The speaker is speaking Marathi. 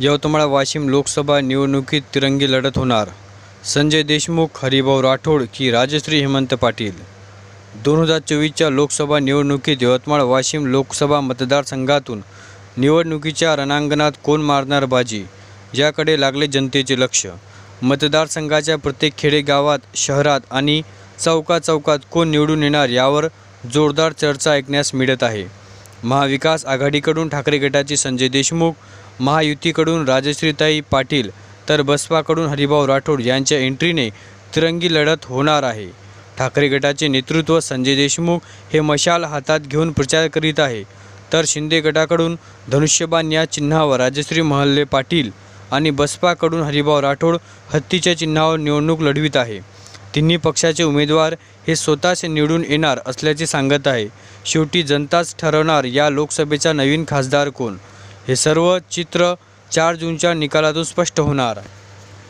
यवतमाळ वाशिम लोकसभा निवडणुकीत तिरंगी लढत होणार. संजय देशमुख हरिभाऊ राठोड की राजश्री हेमंत पाटील. दोन हजार चोवीसच्या लोकसभा निवडणुकीत यवतमाळ वाशिम लोकसभा मतदारसंघातून निवडणुकीच्या रणांगणात कोण मारणार बाजी? याकडे लागले जनतेचे लक्ष. मतदारसंघाच्या प्रत्येक खेडेगावात शहरात आणि चौका चौकात कोण निवडून येणार यावर जोरदार चर्चा ऐकण्यास मिळत आहे. महाविकास आघाडीकडून ठाकरे गटाचे संजय देशमुख महायुतीकडून राजश्रीताई पाटील तर बसपाकडून हरिभाऊ राठोड यांच्या एंट्रीने तिरंगी लढत होणार आहे. ठाकरे गटाचे नेतृत्व संजय देशमुख हे मशाल हातात घेऊन प्रचार करीत आहे. तर शिंदे गटाकडून धनुष्यबाण या चिन्हावर राजश्री महल्ले पाटील आणि बसपाकडून हरिभाऊ राठोड हत्तीच्या चिन्हावर निवडणूक लढवित आहे. तिन्ही पक्षाचे उमेदवार हे स्वतःच निवडून येणार असल्याचे सांगत आहे. शेवटी जनताच ठरवणार या लोकसभेचा नवीन खासदार कोण? हे सर्व चित्र चार जूनच्या निकालातून स्पष्ट होणार.